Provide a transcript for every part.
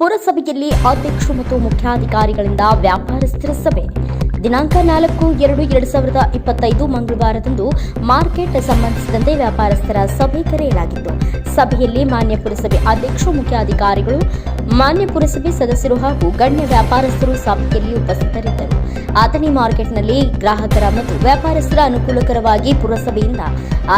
ಪುರಸಭೆಯಲ್ಲಿ ಅಧ್ಯಕ್ಷರು ಮತ್ತು ಮುಖ್ಯಾಧಿಕಾರಿಗಳಿಂದ ವ್ಯಾಪಾರಸ್ಥರ ಸಭೆ. ದಿನಾಂಕ ನಾಲ್ಕು ಎರಡು ಎರಡು ಸಾವಿರದ ಇಪ್ಪತ್ತೈದು ಮಂಗಳವಾರದಂದು ಮಾರ್ಕೆಟ್ ಸಂಬಂಧಿಸಿದಂತೆ ವ್ಯಾಪಾರಸ್ಥರ ಸಭೆ ಕರೆಯಲಾಗಿತ್ತು. ಸಭೆಯಲ್ಲಿ ಮಾನ್ಯ ಪುರಸಭೆ ಅಧ್ಯಕ್ಷರು, ಮುಖ್ಯಾಧಿಕಾರಿಗಳು, ಮಾನ್ಯ ಪುರಸಭೆ ಸದಸ್ಯರು ಹಾಗೂ ಗಣ್ಯ ವ್ಯಾಪಾರಸ್ಥರು ಸಭೆಯಲ್ಲಿ ಉಪಸ್ಥಿತರಿದ್ದರು. ಆತನಿ ಮಾರ್ಕೆಟ್ನಲ್ಲಿ ಗ್ರಾಹಕರ ಮತ್ತು ವ್ಯಾಪಾರಸ್ಥರ ಅನುಕೂಲಕರವಾಗಿ ಪುರಸಭೆಯಿಂದ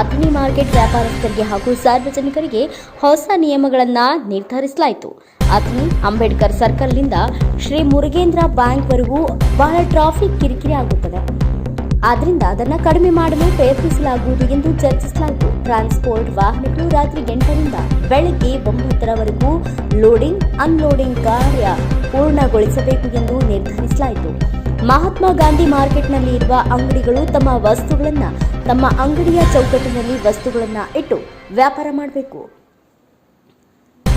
ಆತನಿ ಮಾರ್ಕೆಟ್ ವ್ಯಾಪಾರಸ್ಥರಿಗೆ ಹಾಗೂ ಸಾರ್ವಜನಿಕರಿಗೆ ಹೊಸ ನಿಯಮಗಳನ್ನು ನಿರ್ಧರಿಸಲಾಯಿತು. ಅಥಣಿ ಅಂಬೇಡ್ಕರ್ ಸರ್ಕಲ್ನಿಂದ ಶ್ರೀ ಮುರುಗೇಂದ್ರ ಬ್ಯಾಂಕ್ವರೆಗೂ ಬಹಳ ಟ್ರಾಫಿಕ್ ಕಿರಿಕಿರಿ ಆಗುತ್ತದೆ. ಆದ್ದರಿಂದ ಅದನ್ನು ಕಡಿಮೆ ಮಾಡಲು ಪ್ರಯತ್ನಿಸಲಾಗುವುದು ಎಂದು ಚರ್ಚಿಸಲಾಯಿತು. ಟ್ರಾನ್ಸ್ಪೋರ್ಟ್ ವಾಹನಗಳು ರಾತ್ರಿ ಎಂಟರಿಂದ ಬೆಳಗ್ಗೆ ಒಂಬತ್ತರವರೆಗೂ ಲೋಡಿಂಗ್, ಅನ್ಲೋಡಿಂಗ್ ಕಾರ್ಯ ಪೂರ್ಣಗೊಳಿಸಬೇಕು ಎಂದು ನಿರ್ಧರಿಸಲಾಯಿತು. ಮಹಾತ್ಮ ಗಾಂಧಿ ಮಾರ್ಕೆಟ್ನಲ್ಲಿ ಇರುವ ಅಂಗಡಿಗಳು ತಮ್ಮ ವಸ್ತುಗಳನ್ನು ತಮ್ಮ ಅಂಗಡಿಯ ಚೌಕಟ್ಟಿನಲ್ಲಿ ವಸ್ತುಗಳನ್ನು ಇಟ್ಟು ವ್ಯಾಪಾರ ಮಾಡಬೇಕು.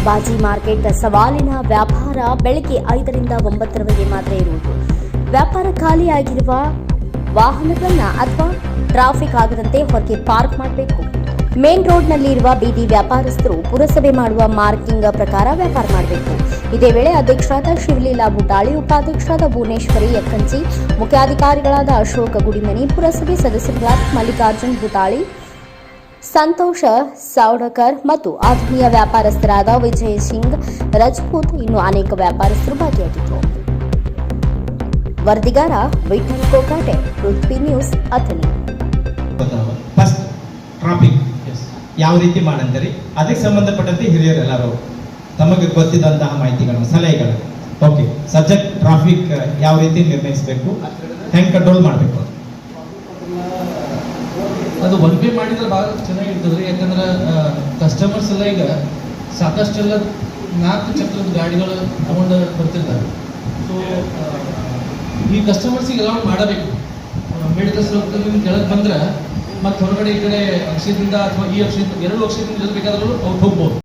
ಬಾಜಿ ಮಾರ್ಕೆಟ್ ಸವಾಲಿನ ವ್ಯಾಪಾರ ಬೆಳಗ್ಗೆ ಐದರಿಂದ ಒಂಬತ್ತರವರೆಗೆ ಮಾತ್ರ ಇರುವುದು. ವ್ಯಾಪಾರ ಖಾಲಿಯಾಗಿರುವ ವಾಹನಗಳನ್ನ ಅಥವಾ ಟ್ರಾಫಿಕ್ ಆಗದಂತೆ ಹೊರಗೆ ಪಾರ್ಕ್ ಮಾಡಬೇಕು. ಮೇನ್ ರೋಡ್ನಲ್ಲಿ ಇರುವ ಬೀದಿ ವ್ಯಾಪಾರಸ್ಥರು ಪುರಸಭೆ ಮಾಡುವ ಮಾರ್ಕಿಂಗ್ ಪ್ರಕಾರ ವ್ಯಾಪಾರ ಮಾಡಬೇಕು. ಇದೇ ವೇಳೆ ಅಧ್ಯಕ್ಷರಾದ ಶಿವಲೀಲಾ ಬುಟಾಳಿ, ಉಪಾಧ್ಯಕ್ಷರಾದ ಭುವನೇಶ್ವರಿ ಯಕ್ಕಂಚಿ ಮುಖ್ಯಾಧಿಕಾರಿಗಳಾದ ಅಶೋಕ ಗುಡಿಮನಿ, ಪುರಸಭೆ ಸದಸ್ಯರಾದ ಮಲ್ಲಿಕಾರ್ಜುನ್ ಬುಟಾಳಿ ಸಂತೋಷ ಸಾವಡಕರ್ ಮತ್ತು ಆತ್ಮೀಯ ವ್ಯಾಪಾರಸ್ಥರಾದ ವಿಜಯ್ ಸಿಂಗ್, ರಜಪೂತ್ ಇನ್ನು ಅನೇಕ ವ್ಯಾಪಾರಸ್ಥರು ಭಾಗಿಯಾಗಿದ್ದರು ವರದಿಗಾರ Vitthal Kokate Prithvi news, Athani. First traffic ಯಾವ ರೀತಿ ಮಾಡಂತೀರಿ? ಅದಕ್ಕೆ ಸಂಬಂಧಪಟ್ಟಂತೆ ಹಿರಿಯರೆಲ್ಲರೂ ತಮಗೆ ಗೊತ್ತಿದ್ದಂತಹ ಮಾಹಿತಿಗಳು ಸಲಹೆಗಳು ಓಕೆ ಸಬ್ಜೆಕ್ಟ್ ಟ್ರಾಫಿಕ್ ಯಾವ ರೀತಿ ನಿರ್ಣಯಿಸಬೇಕು? ಹೆಂಗೆ ಕಂಟ್ರೋಲ್ ಮಾಡಬೇಕು. ಅದು ಒನ್ ಪೇ ಮಾಡಿದ್ರೆ ಭಾಳ ಚೆನ್ನಾಗಿರ್ತದೆ ರೀ. ಯಾಕಂದ್ರೆ ಕಸ್ಟಮರ್ಸ್ ಎಲ್ಲ ಈಗ ಸಾಕಷ್ಟೆಲ್ಲ ನಾಲ್ಕು ಚಕ್ರದ ಗಾಡಿಗಳು ತಗೊಂಡು ಬರ್ತಿರ್ತಾರೆ. ಸೊ ಈ ಕಸ್ಟಮರ್ಸಿಗೆ ಅಲೌಂಡ್ ಮಾಡಬೇಕು. ಮೆಡಿಕಲ್ ಸರ್ಕಲ್ ಕೆಳಗೆ ಬಂದ್ರೆ ಮತ್ತೆ ಹೊರಗಡೆ ಈ ಕಡೆ ಅಕ್ಷಯದಿಂದ ಅಥವಾ ಈ ಅಕ್ಷಯದಿಂದ, ಎರಡು ಅಕ್ಷಯದಿಂದ ಬೇಕಾದರೂ ಅವ್ರು ಹೋಗ್ಬೋದು.